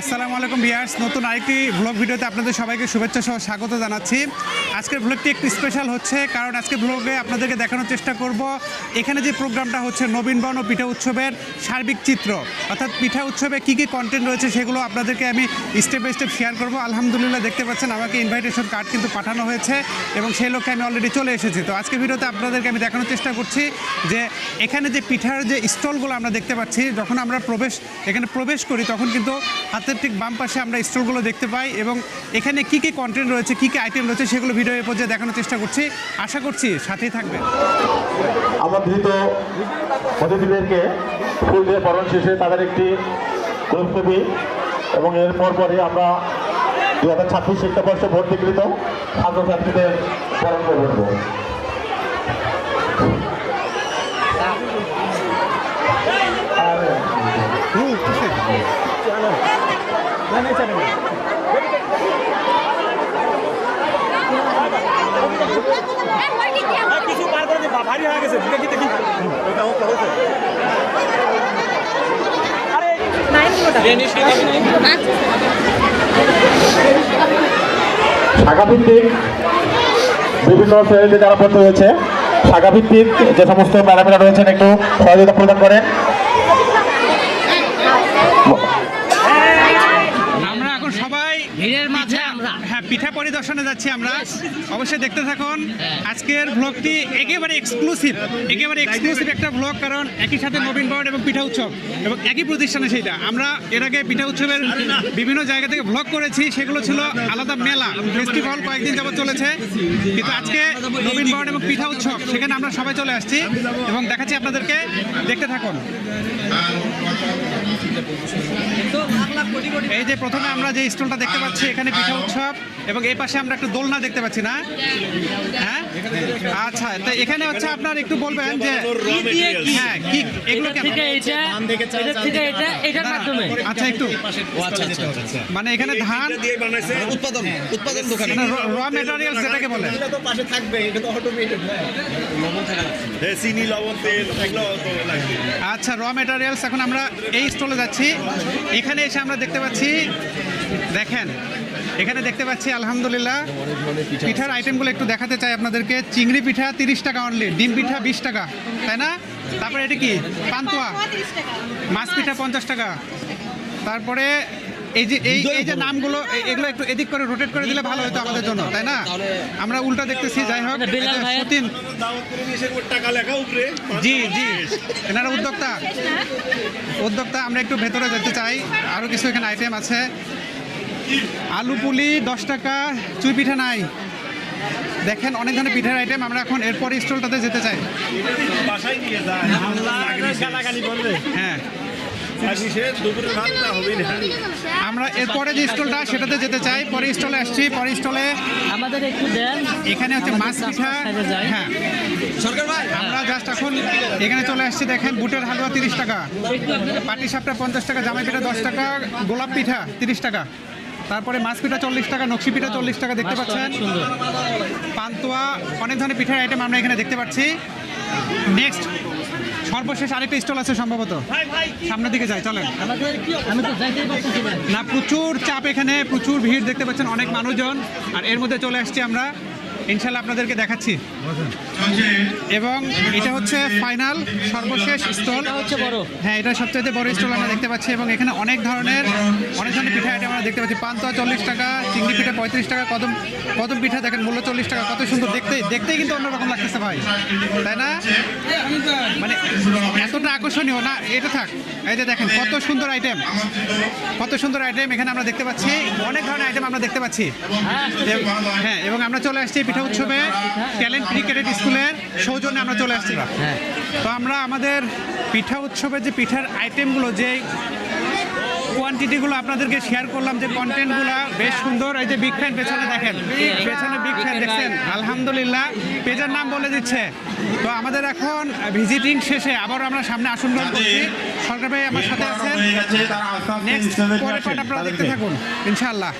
আসসালামু আলাইকুম ভিয়ার্স নতুন আরেকটি ব্লগ ভিডিওতে আপনাদের সবাইকে শুভেচ্ছা সহ স্বাগত জানাচ্ছি। আজকের ব্লগটি একটু স্পেশাল হচ্ছে, কারণ আজকে ব্লগে আপনাদেরকে দেখানোর চেষ্টা করব। এখানে যে প্রোগ্রামটা হচ্ছে নবীনবরণ ও পিঠা উৎসবের সার্বিক চিত্র, অর্থাৎ পিঠা উৎসবে কী কী কন্টেন্ট রয়েছে সেগুলো আপনাদেরকে আমি স্টেপ বাই স্টেপ শেয়ার করব। আলহামদুলিল্লাহ, দেখতে পাচ্ছেন আমাকে ইনভাইটেশন কার্ড কিন্তু পাঠানো হয়েছে এবং সেই লক্ষ্যে আমি অলরেডি চলে এসেছি। তো আজকে ভিডিওতে আপনাদেরকে আমি দেখানোর চেষ্টা করছি যে এখানে যে পিঠার যে স্টলগুলো আমরা দেখতে পাচ্ছি, যখন আমরা প্রবেশ, এখানে প্রবেশ করি, তখন কিন্তু হাতের ঠিক বাম পাশে আমরা স্টলগুলো দেখতে পাই এবং এখানে কী কী কন্টেন্ট রয়েছে, কী কী আইটেম রয়েছে সেগুলো ভিডিও পর্যায়ে দেখানোর চেষ্টা করছি। আশা করছি সাথেই থাকবেন। আমন্ত্রিত অতিথিদেরকে ফুল দিয়ে বরণ শেষে তাদের একটি গ্রুপছবি এবং এর পরপরই আমরা দু হাজার ছাব্বিশ শিক্ষাবর্ষে ভর্তিকৃত ছাত্রছাত্রীদের বরণ করব। কিছু বার করে ভারী হয়ে গেছে দেখি দেখি। আরে শাখাভিত্তিক বিভিন্ন শ্রেণীতে যারা ভর্তি হয়েছে শাখাভিত্তিক যে সমস্ত ম্যাডামেরা রয়েছেন একটু সহযোগিতা প্রদান করেন আমরা এখন সবাই ভিড়ের মাঝে পিঠা পরিদর্শনে যাচ্ছি আমরা। অবশ্যই দেখতে থাকুন। আজকের ব্লগটি একেবারে এক্সক্লুসিভ একেবারে এক্সক্লুসিভ একটা ব্লগ কারণ একই সাথে নবীনবরণ এবং পিঠা উৎসব এবং একই প্রতিষ্ঠানে সেইটা। আমরা এর আগে পিঠা উৎসবের বিভিন্ন জায়গা থেকে ব্লগ করেছি সেগুলো ছিল আলাদা মেলা। ফেস্টিভ্যাল কয়েকদিন যাবত চলেছে। কিন্তু আজকে নবীনবরণ এবং পিঠা উৎসব সেখানে আমরা সবাই চলে আসছি এবং দেখাচ্ছি আপনাদেরকে। দেখতে থাকুন। এই যে প্রথমে আমরা যে স্টলটা দেখতে পাচ্ছি এখানে পিঠা উৎসব। এবং এই পাশে আমরা একটা দোলনা দেখতে পাচ্ছি না? হ্যাঁ? আচ্ছা তো এখানে হচ্ছে আপনার একটু বলবেন যে হ্যাঁ কি এগুলো কেন এটা এটা এটা এটার মাধ্যমে। আচ্ছা একটু। মানে এখানে ধান উৎপাদন উৎপাদন দোকান। র মেটেরিয়ালস যেটাকে বলে। হ্যাঁ, চিনি লবণ তেল এগুলো তো লাগবে। আচ্ছা র মেটেরিয়ালস এখন আমরা এই স্টলে যাচ্ছি। এখানে এসে আমরা দেখতে পাচ্ছি দেখেন এখানে দেখতে পাচ্ছি আলহামদুলিল্লাহ। পিঠার আইটেমগুলো একটু দেখাতে চাই আপনাদেরকে। চিংড়ি পিঠা তিরিশ টাকা অনলি ডিম পিঠা বিশ টাকা তাই না? তারপরে এটা কি? পান্তুয়া। মাছ পিঠা পঞ্চাশ টাকা। তারপরে এই যে এই এই যে নামগুলো এগুলো একটু এদিক করে রোটেট করে দিলে ভালো হতো আমাদের জন্য তাই না? আমরা উল্টা দেখতেছি যাই হোক সতীন। উপরে জি জি এনারা উদ্যোক্তা। উদ্যোক্তা আমরা একটু ভেতরে যেতে চাই। আরও কিছু এখানে আইটেম আছে। আলু পুলি দশ টাকা চুই পিঠা নাই। দেখেন অনেক ধরনের পিঠার আইটেম আমরা এখন এরপর স্টলটাতে যেতে চাই। হ্যাঁ। আমরা এরপরে যে স্টলটা সেটাতে যেতে চাই। পরে স্টলে আসছি। পরে স্টলে আমাদের একটু দেন। এখানে হচ্ছে মাছ পিঠা। হ্যাঁ। আমরা জাস্ট এখন এখানে চলে আসছি। দেখেন বুটের হালুয়া তিরিশ টাকা। একটু পাটি সাপটা পঞ্চাশ টাকা জামাই পিঠা দশ টাকা গোলাপ পিঠা তিরিশ টাকা। তারপরে মাছ পিঠা চল্লিশ টাকা নকশি পিঠা চল্লিশ টাকা দেখতে পাচ্ছেন। পান্তুয়া অনেক ধরনের পিঠার আইটেম আমরা এখানে দেখতে পাচ্ছি। নেক্সট সর্বশেষ আরেকটা স্টল আছে সম্ভবত। সামনের দিকে যাই চলেন। না প্রচুর চাপ এখানে প্রচুর ভিড় দেখতে পাচ্ছেন অনেক মানুষজন। আর এর মধ্যে চলে আসছি আমরা। ইনশাল্লাহ আপনাদেরকে দেখাচ্ছি। এবং এটা হচ্ছে ফাইনাল সর্বশেষ স্টল হচ্ছে বড়। হ্যাঁ এটা সবচেয়ে বড় স্টল আমরা দেখতে পাচ্ছি এবং এখানে অনেক ধরনের অনেক ধরনের পিঠা আইটেম আমরা দেখতে পাচ্ছি। পান্তুয়া চল্লিশ টাকা চিংড়ি পিঠা পঁয়ত্রিশ টাকা কদম কদম পিঠা দেখেন মূল্য চল্লিশ টাকা কত সুন্দর। দেখতে দেখতেই কিন্তু অন্যরকম লাগতেছে ভাই। তাই না? মানে এতটা আকর্ষণীয়। না এটা থাক। এই যে দেখেন কত সুন্দর আইটেম কত সুন্দর আইটেম এখানে আমরা দেখতে পাচ্ছি। অনেক ধরনের আইটেম আমরা দেখতে পাচ্ছি। হ্যাঁ এবং আমরা চলে আসছি পিঠা উৎসবে ট্যালেন্ট ক্রিকেটেড স্কুলের সৌজন্যে আমরা চলে আসছি। তো আমরা আমাদের পিঠা উৎসবে যে পিঠার আইটেমগুলো যে কোয়ান্টিটিগুলো আপনাদেরকে শেয়ার করলাম যে কন্টেন্টগুলো বেশ সুন্দর। এই যে বিগ ফ্যান পেছনে দেখেন পেছনে বিগ ফ্যান দেখছেন। আলহামদুলিল্লাহ পেজের নাম বলে দিচ্ছে। তো আমাদের এখন ভিজিটিং শেষে আবার আমরা সামনে আসন গ্রহণ করছি। সরকার ভাই আমার সাথে আছেন। নেক্সট পার্ট আপনারা দেখতে থাকুন ইনশাআল্লাহ।